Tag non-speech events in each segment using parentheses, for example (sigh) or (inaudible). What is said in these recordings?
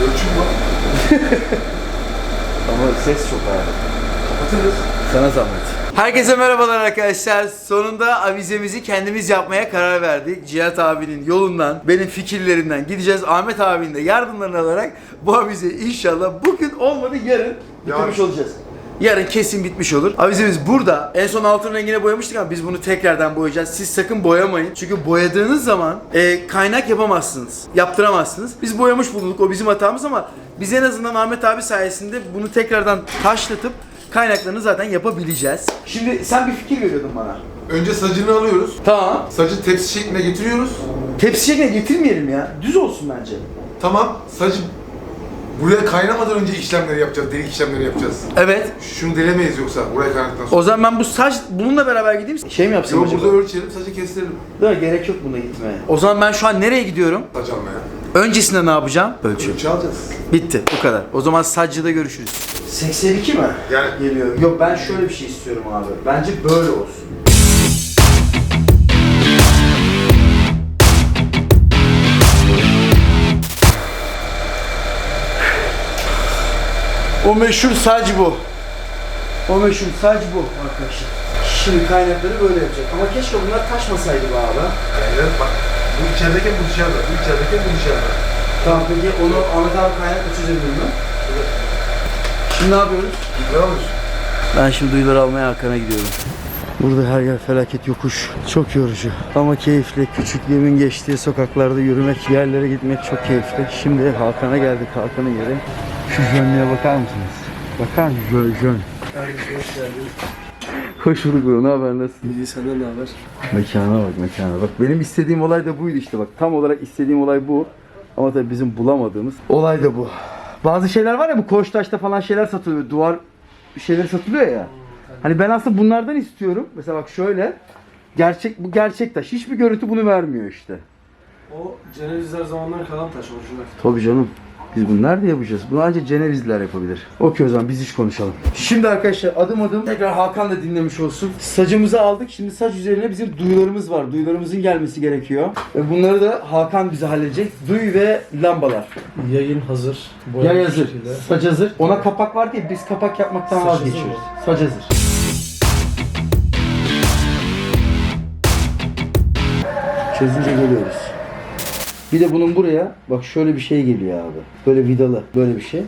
Ölçüm var. (laughs) Ama ses çok ağır. Kapatırız. Sana zahmet. Herkese merhabalar arkadaşlar. Sonunda avizemizi kendimiz yapmaya karar verdik. Cihat abinin yolundan, benim fikirlerimden gideceğiz. Ahmet abinin de yardımlarını alarak bu avizeyi inşallah bugün olmadı yarın bitirmiş olacağız. Yarın kesin bitmiş olur. Avizemiz burada. En son altın rengine boyamıştık ama biz bunu tekrardan boyayacağız. Siz sakın boyamayın. Çünkü boyadığınız zaman e, kaynak yapamazsınız. Yaptıramazsınız. Biz boyamış bulunduk. O bizim hatamız ama biz en azından Ahmet abi sayesinde bunu tekrardan taşlatıp kaynaklarını zaten yapabileceğiz. Şimdi sen bir fikir veriyordun bana. Önce sacını alıyoruz. Tamam. Sacı tepsi şekline getiriyoruz. Tepsi şekline getirmeyelim ya. Düz olsun bence. Tamam. Sacı buraya kaynamadan önce işlemleri yapacağız. Delik işlemleri yapacağız. Evet. Şunu delemeyiz yoksa buraya kaynadıktan sonra. O zaman ben bu saç bununla beraber gideyim. Şey mi yapsam Yok acaba? burada ölçelim, sacı kestirelim. Değil mi? Gerek yok buna gitmeye. O zaman ben şu an nereye gidiyorum? Saç almaya. Öncesinde ne yapacağım? Ölçüyorum. Ölçü alacağız. Bitti. Bu kadar. O zaman saccıda görüşürüz. 82 mi? Yani Geliyor. Yok ben şöyle bir şey istiyorum abi. Bence böyle olsun. O meşhur sac bu. O meşhur sac bu arkadaşlar. Şimdi kaynakları böyle yapacak. Ama keşke bunlar taşmasaydı be abi. yani bak bu içerideyken bu dışarıda, bu içerideyken bu dışarıda. Tamam peki onu Ahmet abi kaynakla çözebilir mi? Şimdi ne yapıyoruz? Ne? Ben şimdi duyuları almaya Hakan'a gidiyorum. Burada her yer felaket yokuş. Çok yorucu. Ama keyifli. Küçüklüğümün geçtiği sokaklarda yürümek, yerlere gitmek çok keyifli. Şimdi Hakan'a geldik. Hakan'ın yeri. Şu jönlüğe bakar mısınız? Bakar mısınız? Jön, jön. Hoş bulduk bro. Ne haber? Nasılsın? İyi senden ne haber? Mekana bak mekana. Bak benim istediğim olay da buydu işte bak. Tam olarak istediğim olay bu. Ama tabii bizim bulamadığımız olay da bu. Bazı şeyler var ya bu Koçtaş'ta falan şeyler satılıyor. Duvar şeyleri satılıyor ya. Hani ben aslında bunlardan istiyorum. Mesela bak şöyle. Gerçek bu gerçek taş. Hiçbir görüntü bunu vermiyor işte. O Cenevizler zamandan kalan taş orijinal. Tabii canım. Biz bunu nerede yapacağız? Bunu ancak Cenevizliler yapabilir. Okey o zaman biz iş konuşalım. Şimdi arkadaşlar adım adım tekrar Hakan da dinlemiş olsun. Sacımızı aldık. Şimdi saç üzerine bizim duyularımız var. Duyularımızın gelmesi gerekiyor. Ve bunları da Hakan bize halledecek. Duy ve lambalar. Yayın hazır. Ya boyanmış hazır. Saç hazır. Ona kapak var diye biz kapak yapmaktan Saç vazgeçiyoruz. Saç hazır. Çözünce geliyoruz. Bir de bunun buraya bak şöyle bir şey geliyor abi. Böyle vidalı böyle bir şey.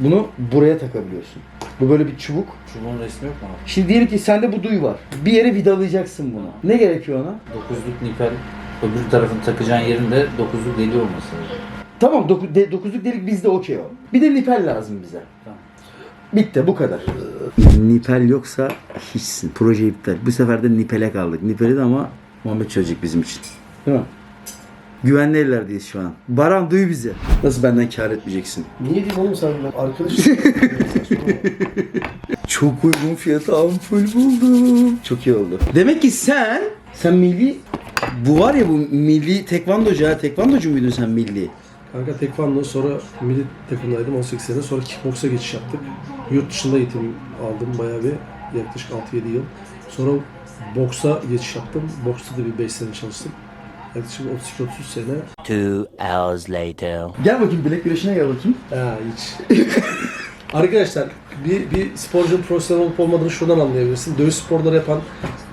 Bunu buraya takabiliyorsun. Bu böyle bir çubuk. Çubuğun resmi yok mu abi? Şimdi diyelim ki sende bu duy var. Bir yere vidalayacaksın bunu. Ne gerekiyor ona? Dokuzluk nipel öbür tarafını takacağın yerinde dokuzluk deli olması lazım. Tamam doku, de, dokuzluk delik bizde okey o. Bir de nipel lazım bize. Tamam. Bitti bu kadar. Nipel yoksa hiçsin. Proje iptal. Bu sefer de nipele kaldık. Nipeli de ama Muhammed çözecek bizim için. Değil mi? Güvenli ellerdeyiz şu an. Baran duy bizi. Nasıl benden kar etmeyeceksin? Niye diyeyim oğlum sen ben arkadaş? (laughs) Çok uygun fiyata ampul buldum. Çok iyi oldu. Demek ki sen, sen milli, bu var ya bu milli tekvandocu ha. Tekvandocu muydun sen milli? Kanka tekvando sonra milli takımdaydım 18 sene sonra kickboksa geçiş yaptık. Yurt dışında eğitim aldım bayağı bir yaklaşık 6-7 yıl. Sonra boksa geçiş yaptım. Boksta da bir 5 sene çalıştım. Yaklaşık 32-33 sene. Two hours later. Gel bakayım bilek güreşine gel bakayım. Ha hiç. (laughs) Arkadaşlar bir, bir sporcunun profesyonel olup olmadığını şuradan anlayabilirsin. Dövüş sporları yapan,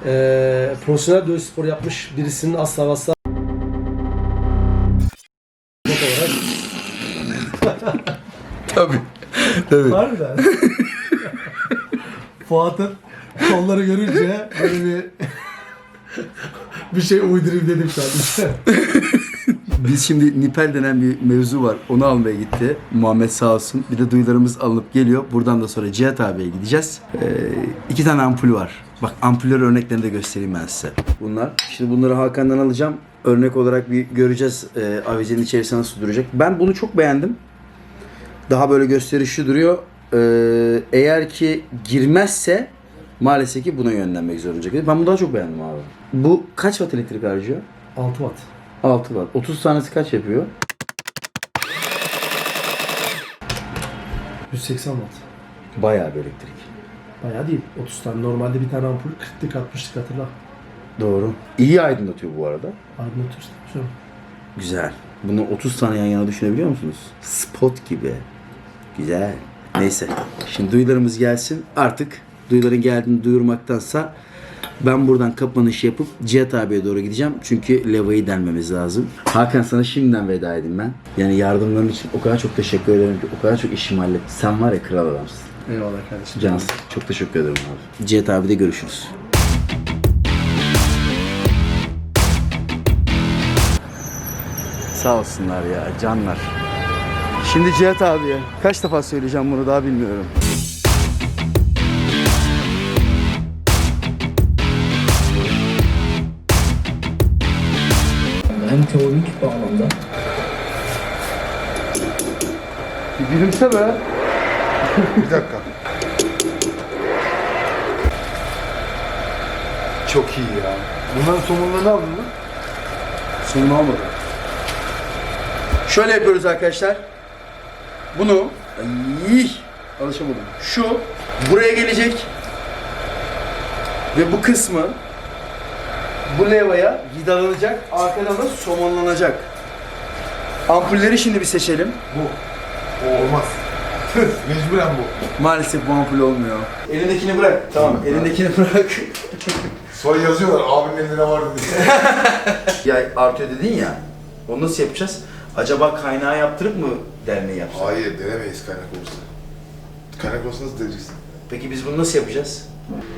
eee profesyonel dövüş sporu yapmış birisinin asla asla olarak (laughs) Tabii. Tabii. Harbiden. (laughs) Fuat'ın kolları görünce böyle bir bir şey uydurayım dedim işte. (laughs) Biz şimdi Nipel denen bir mevzu var. Onu almaya gitti. Muhammed sağ olsun. Bir de duyularımız alınıp geliyor. Buradan da sonra Cihat abiye gideceğiz. Ee, iki tane ampul var. Bak ampuller örneklerini de göstereyim ben size. Bunlar. Şimdi bunları Hakan'dan alacağım. Örnek olarak bir göreceğiz e, avizenin içerisine nasıl duracak. Ben bunu çok beğendim. Daha böyle gösterişli duruyor. Ee, eğer ki girmezse maalesef ki buna yönlenmek zorunda. Ben bunu daha çok beğendim abi. Bu kaç watt elektrik harcıyor? 6 watt. 6 watt. 30 tanesi kaç yapıyor? 180 watt. Bayağı bir elektrik. Bayağı değil. 30 tane. Normalde bir tane ampul 40'lık 60'lık hatırla. Doğru. İyi aydınlatıyor bu arada. Aydınlatıyorsun. Şöyle. Güzel. Bunu 30 tane yan yana düşünebiliyor musunuz? Spot gibi. Güzel. Neyse. Şimdi duyularımız gelsin. Artık duyuların geldiğini duyurmaktansa ben buradan kapanış yapıp Cihat abiye doğru gideceğim. Çünkü levayı delmemiz lazım. Hakan sana şimdiden veda edeyim ben. Yani yardımların için o kadar çok teşekkür ederim ki o kadar çok işimi hallettin. Sen var ya kral adamsın. Eyvallah kardeşim. Cans. Çok teşekkür ederim abi. Cihat abi de görüşürüz. Sağ olsunlar ya canlar. Şimdi Cihat abiye kaç defa söyleyeceğim bunu daha bilmiyorum. Hem teorik bağlamda Bir gülümse be. Bir dakika. Çok iyi ya. Bunların somunlarını ne aldın lan? Sonunu almadım. Şöyle yapıyoruz arkadaşlar. Bunu Ay, alışamadım. Şu buraya gelecek ve bu kısmı bu levaya vidalanacak, arkadan da somonlanacak. Ampulleri şimdi bir seçelim. Bu. O olmaz. Tüh, Mecburen bu. Maalesef bu ampul olmuyor. Elindekini bırak. Tamam, elindekini bırak. Sonra yazıyorlar abimin elinde ne vardı diye. (laughs) ya artıyor dedin ya. Onu nasıl yapacağız? Acaba kaynağı yaptırıp mı delmeyi yapsak? Hayır denemeyiz kaynak olursa. Kaynak olursa nasıl deneyeceksin? Peki biz bunu nasıl yapacağız?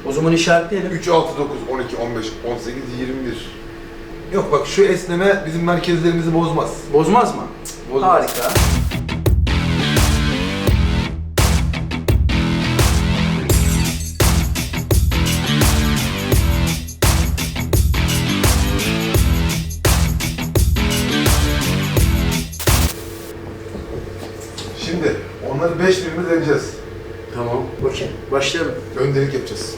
O zaman işaretleyelim. 3, 6, 9, 12, 15, 18, 21. Yok bak şu esneme bizim merkezlerimizi bozmaz. Bozmaz mı? Bozmaz. Harika. Şimdi onları 5 birimi deneyeceğiz. Okey. Başlayalım. Ön delik yapacağız.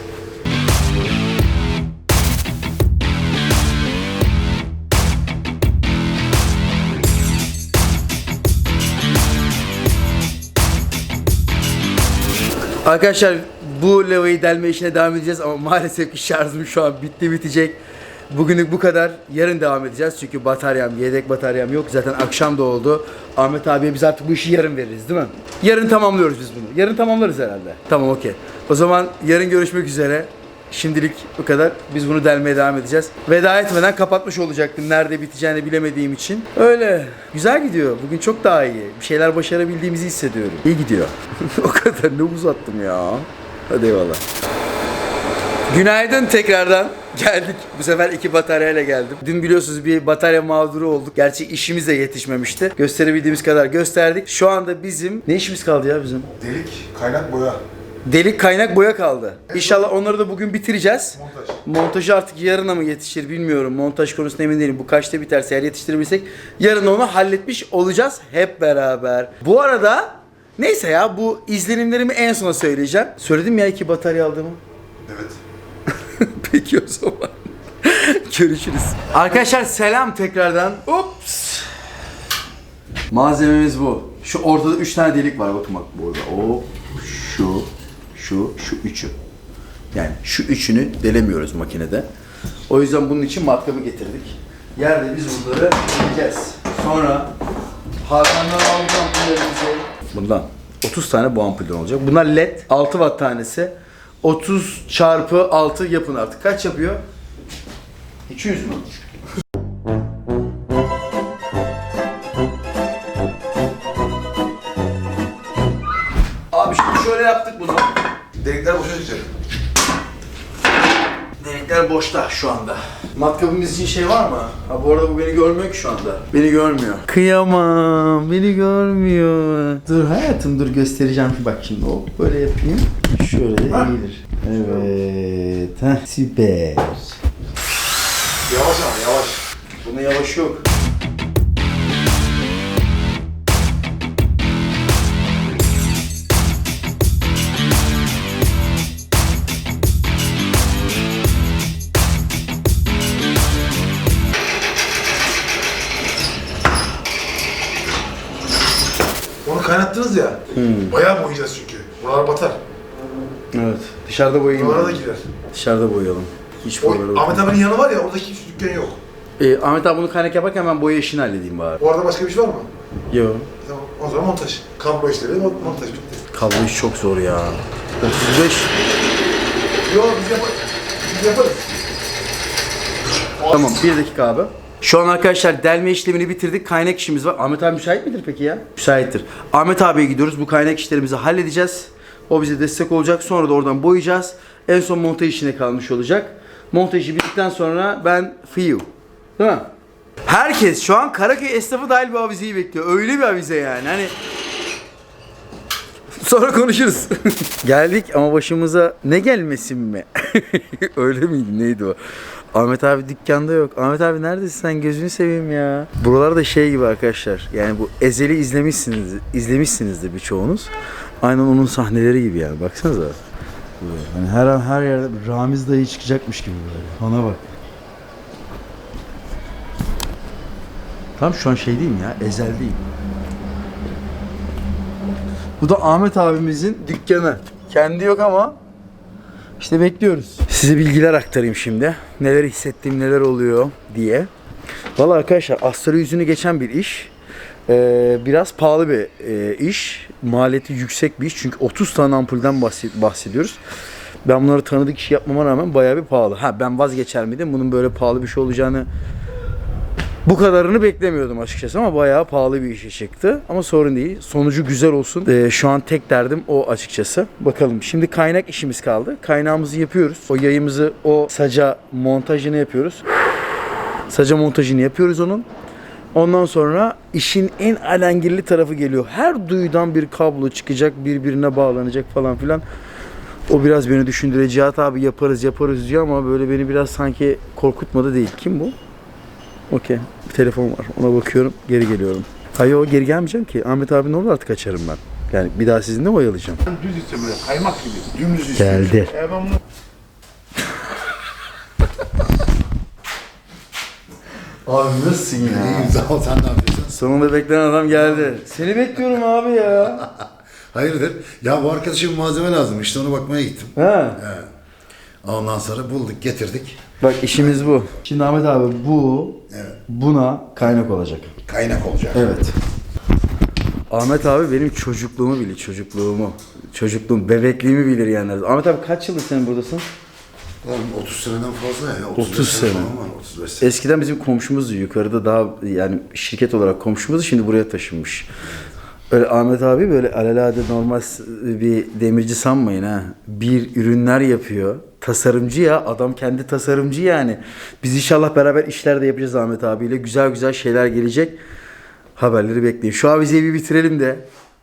Arkadaşlar bu levayı delme işine devam edeceğiz ama maalesef ki şarjım şu an bitti bitecek. Bugünlük bu kadar. Yarın devam edeceğiz çünkü bataryam, yedek bataryam yok. Zaten akşam da oldu. Ahmet abiye biz artık bu işi yarın veririz değil mi? Yarın tamamlıyoruz biz bunu. Yarın tamamlarız herhalde. Tamam okey. O zaman yarın görüşmek üzere. Şimdilik bu kadar. Biz bunu delmeye devam edeceğiz. Veda etmeden kapatmış olacaktım. Nerede biteceğini bilemediğim için. Öyle. Güzel gidiyor. Bugün çok daha iyi. Bir şeyler başarabildiğimizi hissediyorum. İyi gidiyor. (laughs) o kadar ne uzattım ya. Hadi eyvallah. Günaydın tekrardan. Geldik. Bu sefer iki bataryayla geldim. Dün biliyorsunuz bir batarya mağduru olduk. Gerçi işimiz de yetişmemişti. Gösterebildiğimiz kadar gösterdik. Şu anda bizim... Ne işimiz kaldı ya bizim? Delik, kaynak, boya. Delik kaynak boya kaldı. İnşallah onları da bugün bitireceğiz. Montaj. Montajı artık yarına mı yetişir bilmiyorum. Montaj konusunda emin değilim. Bu kaçta biterse eğer yetiştirebilsek yarın onu halletmiş olacağız hep beraber. Bu arada neyse ya bu izlenimlerimi en sona söyleyeceğim. Söyledim ya iki batarya aldığımı. Evet. (laughs) Peki o zaman. (laughs) Görüşürüz. Arkadaşlar selam tekrardan. Ups. Malzememiz bu. Şu ortada üç tane delik var bakın bak burada. O, şu, şu, şu üçü. Yani şu üçünü delemiyoruz makinede. O yüzden bunun için matkabı getirdik. Yerde biz bunları deleceğiz. Sonra Hakan'dan aldık ampullerimizi. Bundan 30 tane bu ampulden olacak. Bunlar led 6 watt tanesi. 30 çarpı 6 yapın artık. Kaç yapıyor? 200 mü? Abi şimdi şöyle yaptık bunu. Delikler boşa çıkacak. Delikler boşta şu anda. Matkabımız için şey var mı? Ha bu arada bu beni görmüyor ki şu anda. Beni görmüyor. Kıyamam. Beni görmüyor. Dur hayatım dur göstereceğim. Bak şimdi o böyle yapayım. Şöyle de eğilir. Evet. Heh, süper. Yavaş ama yavaş. Buna yavaş yok. Kaynattınız ya. Bayağı boyayacağız çünkü. Buralar batar. Evet. Dışarıda boyayayım. Buralara da girer. Dışarıda boyayalım. Hiç O, buralara Ahmet abinin yanı var ya oradaki hiç dükkan yok. Ee, Ahmet abi bunu kaynak yaparken ben boya işini halledeyim bari. Bu arada başka bir şey var mı? Yok. Tamam. O zaman montaj. Kablo işleri, mont- montaj bitti. Kablo iş çok zor ya. 35. Yok biz yaparız. Biz yaparız. Tamam bir dakika abi. Şu an arkadaşlar delme işlemini bitirdik. Kaynak işimiz var. Ahmet abi müsait midir peki ya? Müsaittir. Ahmet abiye gidiyoruz. Bu kaynak işlerimizi halledeceğiz. O bize destek olacak. Sonra da oradan boyayacağız. En son montaj işine kalmış olacak. Montajı bittikten sonra ben fiyu. Değil mi? Herkes şu an Karaköy esnafı dahil bir avizeyi bekliyor. Öyle bir avize yani. Hani (laughs) Sonra konuşuruz. (laughs) Geldik ama başımıza ne gelmesin mi? (laughs) Öyle miydi neydi o? Ahmet abi dükkanda yok. Ahmet abi neredesin sen gözünü seveyim ya. Buralar da şey gibi arkadaşlar. Yani bu Ezel'i izlemişsiniz, izlemişsinizdir birçoğunuz. Aynen onun sahneleri gibi yani. Baksanıza. Böyle. Hani her an her yerde Ramiz dayı çıkacakmış gibi böyle. Ona bak. Tam şu an şey değil mi ya? Ezel değil. Bu da Ahmet abimizin dükkanı. Kendi yok ama işte bekliyoruz. Size bilgiler aktarayım şimdi. Neler hissettiğim, neler oluyor diye. Valla arkadaşlar astarı yüzünü geçen bir iş. Ee, biraz pahalı bir e, iş. Maliyeti yüksek bir iş. Çünkü 30 tane ampulden bahsediyoruz. Ben bunları tanıdık iş yapmama rağmen bayağı bir pahalı. Ha ben vazgeçer miydim? Bunun böyle pahalı bir şey olacağını bu kadarını beklemiyordum açıkçası ama bayağı pahalı bir işe çıktı. Ama sorun değil. Sonucu güzel olsun. Ee, şu an tek derdim o açıkçası. Bakalım. Şimdi kaynak işimiz kaldı. Kaynağımızı yapıyoruz. O yayımızı, o saca montajını yapıyoruz. Saca montajını yapıyoruz onun. Ondan sonra işin en alengirli tarafı geliyor. Her duyudan bir kablo çıkacak, birbirine bağlanacak falan filan. O biraz beni düşündürecek. Cihat abi yaparız yaparız diyor ama böyle beni biraz sanki korkutmadı değil. Kim bu? Okey. Bir telefon var. Ona bakıyorum. Geri geliyorum. Hayır geri gelmeyeceğim ki. Ahmet abinin orada artık kaçarım ben. Yani bir daha sizinle oyalayacağım? Düz istiyorum böyle kaymak gibi. Dümdüz istiyorum. Geldi. E ben bunu... (laughs) Abi nasılsın İyiyim sağ ol sen ne yapıyorsun? Sonunda beklenen adam geldi. Seni bekliyorum abi ya. (laughs) Hayırdır? Ya bu arkadaşa bir malzeme lazım işte ona bakmaya gittim. Ha. Ondan sonra bulduk getirdik. Bak işimiz bu. Şimdi Ahmet abi bu Evet. buna kaynak olacak. Kaynak olacak. Evet. Ahmet abi benim çocukluğumu bilir, çocukluğumu. Çocukluğum, bebekliğimi bilir yani. Ahmet abi kaç yıldır sen buradasın? Oğlum 30 seneden fazla ya. 35 30 sene. falan var, 35 sene. Eskiden bizim komşumuzdu. Yukarıda daha yani şirket olarak komşumuzdu. Şimdi buraya taşınmış. Öyle Ahmet abi böyle alelade normal bir demirci sanmayın ha. Bir ürünler yapıyor. Tasarımcı ya. Adam kendi tasarımcı yani. Biz inşallah beraber işler de yapacağız Ahmet abiyle. Güzel güzel şeyler gelecek. Haberleri bekleyin. Şu avizeyi bir bitirelim de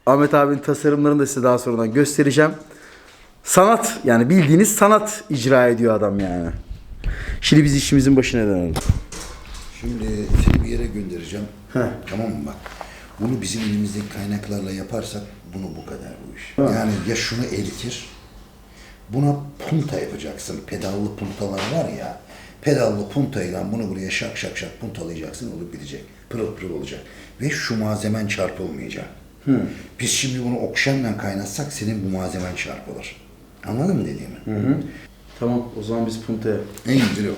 Ahmet abinin tasarımlarını da size daha sonradan göstereceğim. Sanat yani bildiğiniz sanat icra ediyor adam yani. Şimdi biz işimizin başına dönelim. Şimdi seni bir yere göndereceğim. Heh. Tamam mı bak? Bunu bizim elimizdeki kaynaklarla yaparsak bunu bu kadar bu iş. Yani ya şunu eritir. Buna punta yapacaksın. Pedallı puntalar var ya. Pedallı puntayla bunu buraya şak şak şak puntalayacaksın olup bitecek. Pırıl pırıl olacak. Ve şu malzemen çarpılmayacak. Biz şimdi bunu okşanla kaynatsak senin bu malzemen çarpılır. Anladın mı dediğimi? Tamam o zaman biz Punta'ya. En güzeli o.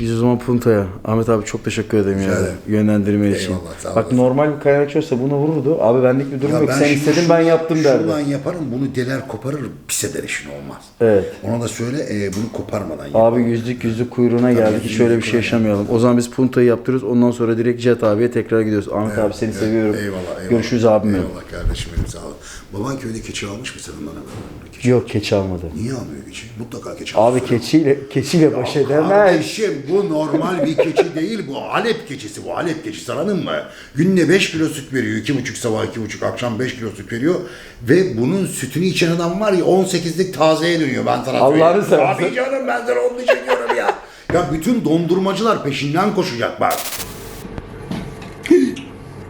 Biz o zaman Punta'ya. Ahmet abi çok teşekkür ederim Rica ya. ederim. Yönlendirme için. Eyvallah, sağ Bak olasın. normal bir kaynakçı olsa bunu vururdu. Abi benlik bir durum Ya yok. Sen şimdi istedin şu- ben yaptım derdi. Şuradan yaparım bunu deler koparır pis eder işin olmaz. Evet. Ona da söyle e, bunu koparmadan yap. Abi yüzlük yüzlük kuyruğuna geldik. Hiç yüzlük öyle bir şey kuyruğuna. yaşamayalım. O zaman biz Punta'yı yaptırıyoruz. Ondan sonra direkt Cihat abiye tekrar gidiyoruz. Ahmet abi seni seviyorum. Eyvallah eyvallah. Görüşürüz abim benim. Eyvallah kardeşim benim sağ ol. Baban köyde keçi almış mı senin bana? Keçi. Yok keçi almadı. Niye almıyor keçi? Mutlaka keçi Abi keçiyle keçiyle baş edemez. Kardeşim bu normal bir keçi değil bu Halep keçisi bu Halep keçisi anladın mı? Günde 5 kilo süt veriyor. 2,5 sabah 2,5 akşam 5 kilo süt veriyor. Ve bunun sütünü içen adam var ya 18'lik tazeye dönüyor ben sana Allah'ını seversen. Abi canım ben sana onun için diyorum ya. Ya bütün dondurmacılar peşinden koşacak bak.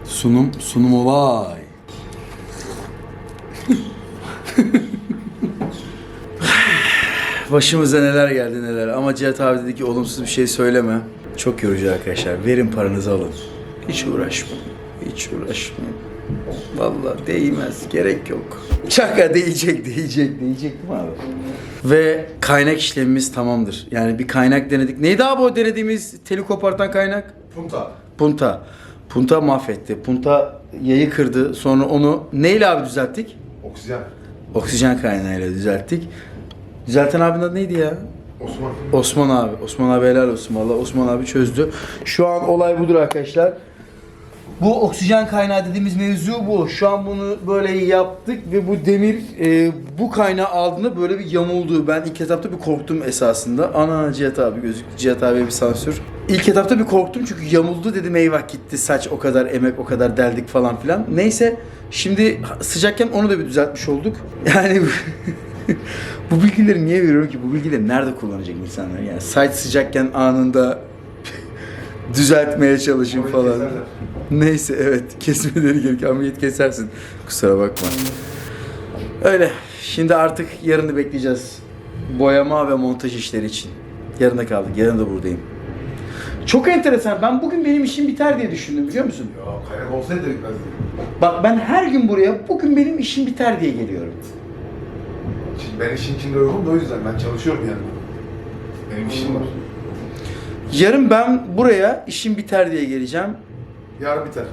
Sunum, sunumu vay. Başımıza neler geldi neler ama Cihat abi dedi ki olumsuz bir şey söyleme. Çok yorucu arkadaşlar. Verin paranızı alın. Hiç uğraşmayın. Hiç uğraşmayın. Vallahi değmez. Gerek yok. Şaka değecek, değecek, değecek mi abi? Ve kaynak işlemimiz tamamdır. Yani bir kaynak denedik. Neydi abi o denediğimiz teli kopartan kaynak? Punta. Punta. Punta mahvetti. Punta yayı kırdı. Sonra onu neyle abi düzelttik? Oksijen. Oksijen kaynağıyla düzelttik. Düzelten abinin adı neydi ya? Osman. Osman abi. Osman abi helal olsun valla. Osman abi çözdü. Şu an olay budur arkadaşlar. Bu oksijen kaynağı dediğimiz mevzu bu. Şu an bunu böyle yaptık ve bu demir e, bu kaynağı aldığında böyle bir yamuldu. Ben ilk etapta bir korktum esasında. Ana Cihat abi gözük. Cihat abi bir sansür. İlk etapta bir korktum çünkü yamuldu dedim eyvah gitti saç o kadar emek o kadar deldik falan filan. Neyse şimdi sıcakken onu da bir düzeltmiş olduk. Yani (laughs) bu bilgileri niye veriyorum ki? Bu bilgileri nerede kullanacak insanlar? Yani saç sıcakken anında (laughs) düzeltmeye Ameliyat falan. keserler. Neyse evet kesmeleri gerekiyor. Ameliyat kesersin. Kusura bakma. Öyle. Şimdi artık yarını bekleyeceğiz. Boyama ve montaj işleri için. Yarına kaldık. Yarın da buradayım. Çok enteresan. Ben bugün benim işim biter diye düşündüm biliyor musun? Ya kaynak olsaydı bitmezdi. Bak ben her gün buraya bugün benim işim biter diye geliyorum. Şimdi ben işin içinde yokum da o yüzden ben çalışıyorum yani. Benim işim var. Yarın ben buraya işim biter diye geleceğim. Yarın biter.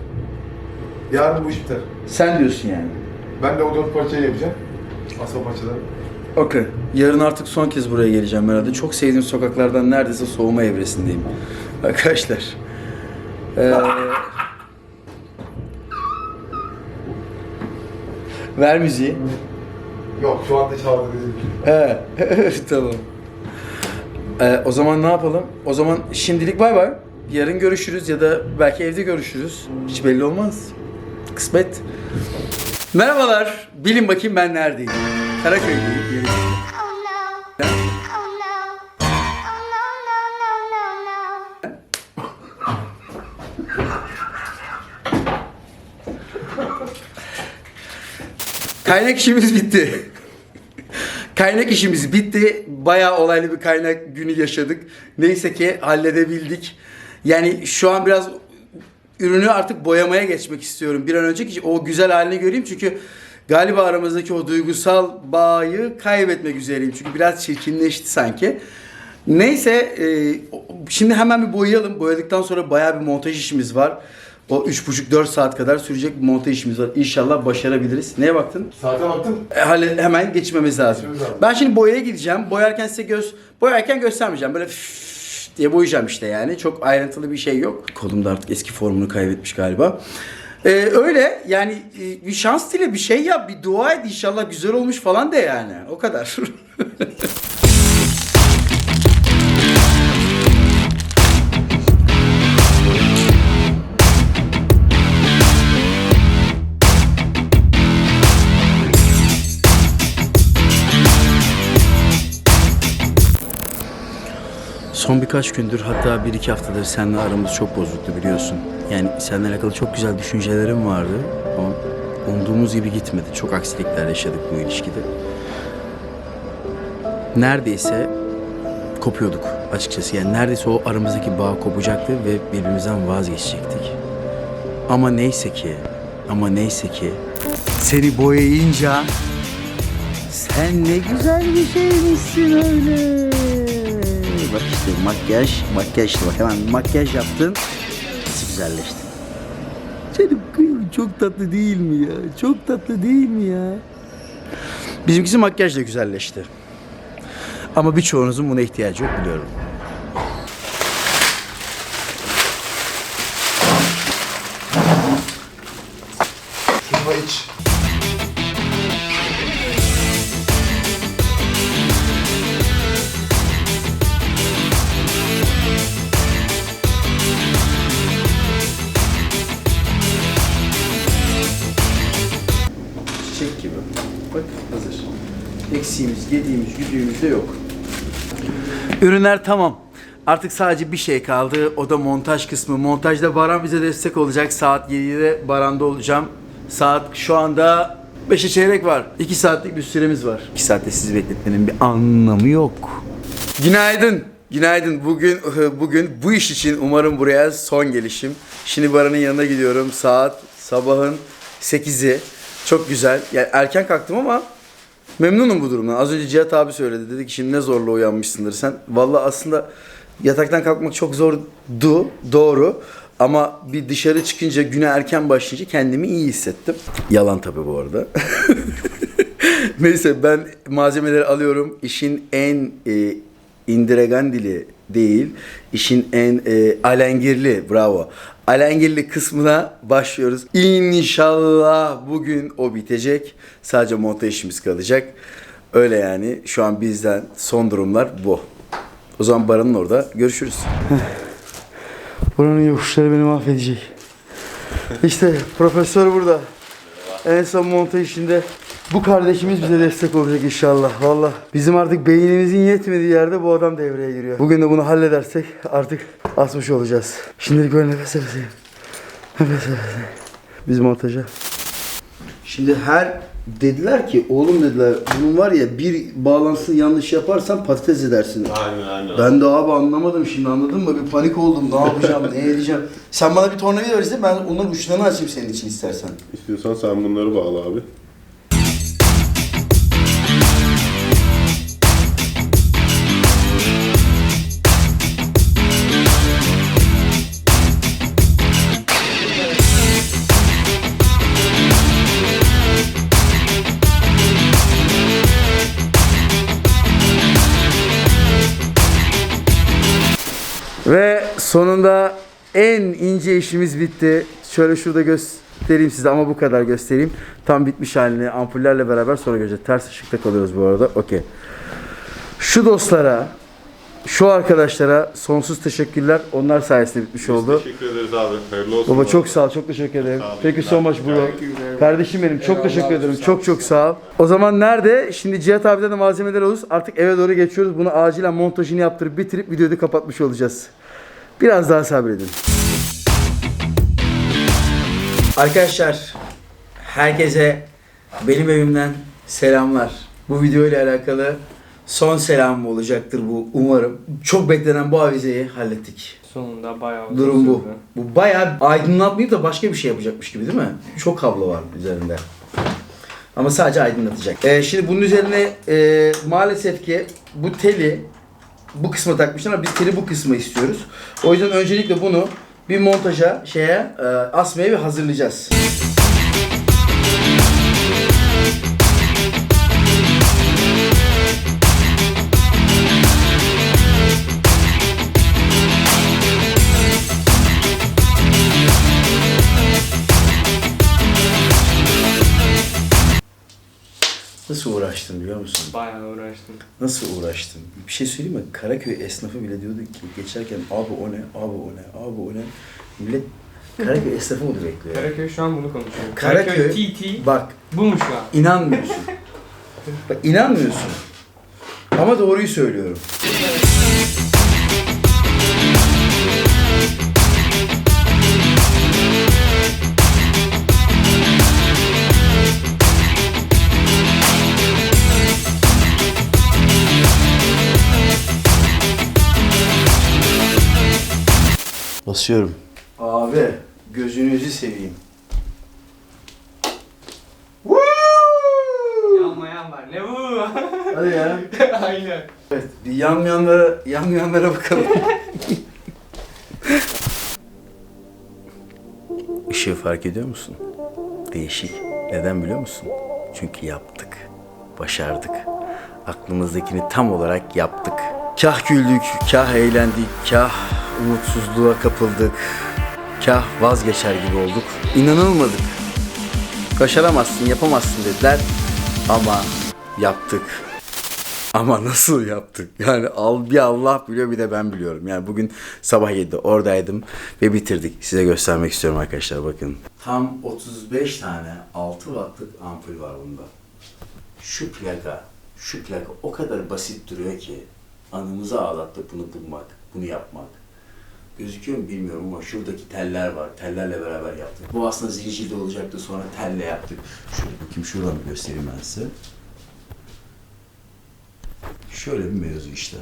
Yarın bu iş biter. Sen diyorsun yani. Ben de o dört parçayı yapacağım. Asma parçaları. Okey. Yarın artık son kez buraya geleceğim herhalde. Çok sevdiğim sokaklardan neredeyse soğuma evresindeyim. (laughs) Arkadaşlar. Ee... (laughs) Ver müziği. Yok şu anda çağırdı değil. He. (laughs) tamam. Ee, o zaman ne yapalım? O zaman şimdilik bay bay. Yarın görüşürüz ya da belki evde görüşürüz. Hiç belli olmaz. Kısmet. Merhabalar. Bilin bakayım ben neredeyim. Karaköy'deyim. Yeni-. Kaynak işimiz bitti. Kaynak işimiz bitti. Bayağı olaylı bir kaynak günü yaşadık. Neyse ki halledebildik. Yani şu an biraz ürünü artık boyamaya geçmek istiyorum. Bir an önce ki o güzel halini göreyim çünkü galiba aramızdaki o duygusal bağı kaybetmek üzereyim. Çünkü biraz çirkinleşti sanki. Neyse e, şimdi hemen bir boyayalım. Boyadıktan sonra bayağı bir montaj işimiz var. O 3,5-4 saat kadar sürecek bir montaj işimiz var. İnşallah başarabiliriz. Neye baktın? Saate baktım. E, halle- hemen geçmemiz lazım. Geçmemiz lazım. Ben şimdi boyaya gideceğim. Boyarken size göz boyarken göstermeyeceğim. Böyle diye boyayacağım işte yani. Çok ayrıntılı bir şey yok. Kolum da artık eski formunu kaybetmiş galiba. Ee, öyle yani e, bir şans dile bir şey yap bir dua et inşallah güzel olmuş falan de yani o kadar. Son birkaç gündür hatta bir iki haftadır seninle aramız çok bozuktu biliyorsun. Yani seninle alakalı çok güzel düşüncelerim vardı ama umduğumuz gibi gitmedi. Çok aksilikler yaşadık bu ilişkide. Neredeyse kopuyorduk açıkçası. Yani neredeyse o aramızdaki bağ kopacaktı ve birbirimizden vazgeçecektik. Ama neyse ki, ama neyse ki seni boyayınca sen ne güzel bir şeymişsin öyle. Bak işte makyaj, makyaj işte bak hemen bir makyaj yaptın. Nasıl güzelleştin. Canım kıyım çok tatlı değil mi ya? Çok tatlı değil mi ya? Bizimkisi makyajla güzelleşti. Ama birçoğunuzun buna ihtiyacı yok biliyorum. Yediğimiz, güdüğümüz de yok. Ürünler tamam. Artık sadece bir şey kaldı. O da montaj kısmı. Montajda Baran bize destek olacak. Saat 7'de Baran'da olacağım. Saat şu anda 5'e çeyrek var. 2 saatlik bir süremiz var. 2 saatte sizi bekletmenin bir anlamı yok. Günaydın. Günaydın. Bugün (laughs) bugün bu iş için umarım buraya son gelişim. Şimdi Baran'ın yanına gidiyorum. Saat sabahın 8'i. Çok güzel. Yani erken kalktım ama memnunum bu durumdan. Az önce Cihat abi söyledi. Dedi ki şimdi ne zorla uyanmışsındır sen. Vallahi aslında yataktan kalkmak çok zordu. Doğru. Ama bir dışarı çıkınca güne erken başlayınca kendimi iyi hissettim. Yalan tabii bu arada. (laughs) Neyse ben malzemeleri alıyorum. İşin en e, indiregandili değil, işin en e, alengirli, bravo. Alengirli kısmına başlıyoruz. İnşallah bugün o bitecek. Sadece montaj işimiz kalacak. Öyle yani. Şu an bizden son durumlar bu. O zaman Baran'ın orada görüşürüz. (laughs) Buranın yokuşları beni mahvedecek. İşte profesör burada. En son montaj işinde bu kardeşimiz bize destek olacak inşallah. Valla bizim artık beynimizin yetmediği yerde bu adam devreye giriyor. Bugün de bunu halledersek artık asmış olacağız. Şimdilik böyle nefes nefeseyim. Nefes nefeseyim. Biz montaja. Şimdi her dediler ki oğlum dediler bunun var ya bir bağlantısını yanlış yaparsan patates edersin. Aynen aynen. Ben de abi anlamadım şimdi anladın mı? Bir panik oldum. Ne yapacağım, ne edeceğim? Sen bana bir tornavida verirsen ben onun uçlarını açayım senin için istersen. İstiyorsan sen bunları bağla abi. Sonunda en ince işimiz bitti. Şöyle şurada göstereyim size ama bu kadar göstereyim. Tam bitmiş halini ampullerle beraber sonra göreceğiz. Ters ışıkta kalıyoruz bu arada. Okey. Şu dostlara, şu arkadaşlara sonsuz teşekkürler. Onlar sayesinde bitmiş oldu. Teşekkür ederiz abi. Hayırlı olsun. Baba çok sağ ol, çok teşekkür ederim. Sağ ol, Thank you so much bro. Kardeşim benim çok teşekkür ederim. Çok çok sağ ol. O zaman nerede? Şimdi Cihat abiden de malzemeler oluruz. Artık eve doğru geçiyoruz. Bunu acilen montajını yaptırıp bitirip videoyu da kapatmış olacağız. Biraz daha sabredin. Arkadaşlar herkese benim evimden selamlar. Bu video ile alakalı son selamım olacaktır bu umarım. Çok beklenen bu avizeyi hallettik. Sonunda bayağı uzun Durum bu. sürdü. Bu bayağı aydınlatmayıp da başka bir şey yapacakmış gibi değil mi? Çok kablo var üzerinde. Ama sadece aydınlatacak. Ee, şimdi bunun üzerine e, maalesef ki bu teli bu kısma takmışlar ama biz teli bu kısmı istiyoruz. O yüzden öncelikle bunu bir montaja şeye e, asmaya bir hazırlayacağız. Nasıl uğraştım biliyor musun? Bayağı uğraştım. Nasıl uğraştım? Bir şey söyleyeyim mi? Karaköy esnafı bile diyordu ki geçerken abi o ne, abi o ne, abi o ne. Millet Karaköy esnafı onu bekliyor. Karaköy şu an bunu konuşuyor. Karaköy, TT bak bu mu şu an? inanmıyorsun. (laughs) bak inanmıyorsun. Ama doğruyu söylüyorum. Basıyorum. Abi gözünüzü seveyim. Yanmayan var. Ne bu? Hadi ya. (laughs) Aynen. Evet, bir yanmayanlara, yanmayanlara bakalım. (laughs) Işığı fark ediyor musun? Değişik. Neden biliyor musun? Çünkü yaptık. Başardık. Aklımızdakini tam olarak yaptık. Kah güldük, kah eğlendik, kah umutsuzluğa kapıldık. Kah vazgeçer gibi olduk. İnanılmadık. Başaramazsın, yapamazsın dediler. Ama yaptık. Ama nasıl yaptık? Yani al bir Allah biliyor bir de ben biliyorum. Yani bugün sabah 7'de oradaydım ve bitirdik. Size göstermek istiyorum arkadaşlar bakın. Tam 35 tane 6 wattlık ampul var bunda. Şu plaka, şu plaka o kadar basit duruyor ki anımızı ağlattı bunu bulmak, bunu yapmak. Gözüküyor mu bilmiyorum ama şuradaki teller var. Tellerle beraber yaptık. Bu aslında zincirli olacaktı sonra telle yaptık. Şöyle bakayım şuradan bir göstereyim ben size. Şöyle bir mevzu işte.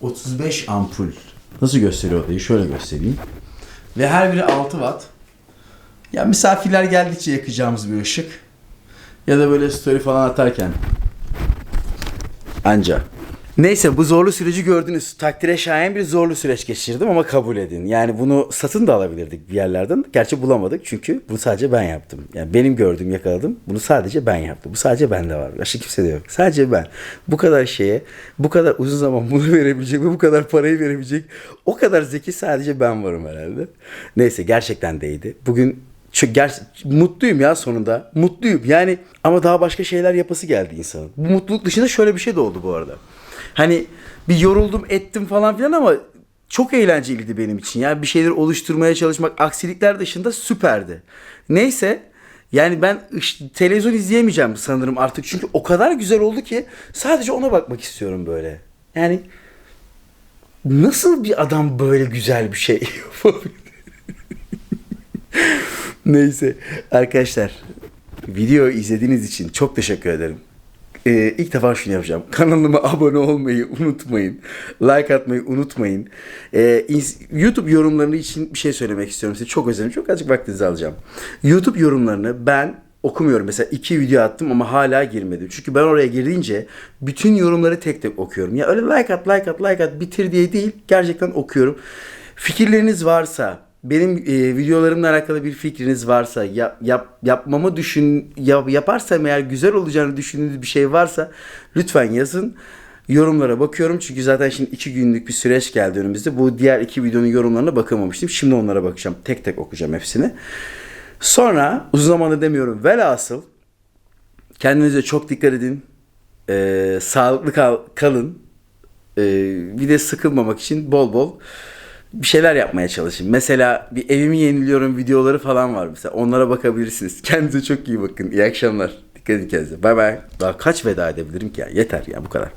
35 ampul. Nasıl gösteriyor odayı? Şöyle göstereyim. Ve her biri 6 watt. Ya misafirler geldikçe yakacağımız bir ışık. Ya da böyle story falan atarken. Anca. Neyse bu zorlu süreci gördünüz. Takdire şayan bir zorlu süreç geçirdim ama kabul edin. Yani bunu satın da alabilirdik bir yerlerden. Gerçi bulamadık çünkü bunu sadece ben yaptım. Yani benim gördüğüm yakaladım. Bunu sadece ben yaptım. Bu sadece bende var. Başka kimse de yok. Sadece ben. Bu kadar şeye, bu kadar uzun zaman bunu (laughs) verebilecek ve bu kadar parayı verebilecek o kadar zeki sadece ben varım herhalde. Neyse gerçekten değdi. Bugün çok ger- mutluyum ya sonunda. Mutluyum. Yani ama daha başka şeyler yapası geldi insanın. Bu mutluluk dışında şöyle bir şey de oldu bu arada. Hani bir yoruldum ettim falan filan ama çok eğlenceliydi benim için. Yani bir şeyler oluşturmaya çalışmak aksilikler dışında süperdi. Neyse yani ben ış- televizyon izleyemeyeceğim sanırım artık. Çünkü o kadar güzel oldu ki sadece ona bakmak istiyorum böyle. Yani nasıl bir adam böyle güzel bir şey (laughs) yapabilir? Neyse arkadaşlar video izlediğiniz için çok teşekkür ederim. Ee, ilk defa şunu yapacağım. (laughs) Kanalıma abone olmayı unutmayın. Like atmayı unutmayın. İns- YouTube yorumlarını için bir şey söylemek istiyorum size. Çok özelim. Çok azıcık vaktinizi alacağım. YouTube yorumlarını ben okumuyorum. Mesela iki video attım ama hala girmedim. Çünkü ben oraya girince bütün yorumları tek tek okuyorum. Ya öyle like at, like at, like at, bitir diye değil. Gerçekten okuyorum. Fikirleriniz varsa, benim e, videolarımla alakalı bir fikriniz varsa, yap, yap, yapmamı düşün, yap, yaparsam eğer güzel olacağını düşündüğünüz bir şey varsa lütfen yazın. Yorumlara bakıyorum çünkü zaten şimdi iki günlük bir süreç geldi önümüzde. Bu diğer iki videonun yorumlarına bakamamıştım. Şimdi onlara bakacağım. Tek tek okuyacağım hepsini. Sonra uzun zamandır demiyorum. Velhasıl kendinize çok dikkat edin. Ee, sağlıklı kal- kalın. Ee, bir de sıkılmamak için bol bol bir şeyler yapmaya çalışın. Mesela bir evimi yeniliyorum videoları falan var mesela. Onlara bakabilirsiniz. (laughs) Kendinize çok iyi bakın. İyi akşamlar. Dikkat edin kendinize. Bay bay. Daha kaç veda edebilirim ki ya? Yeter ya bu kadar.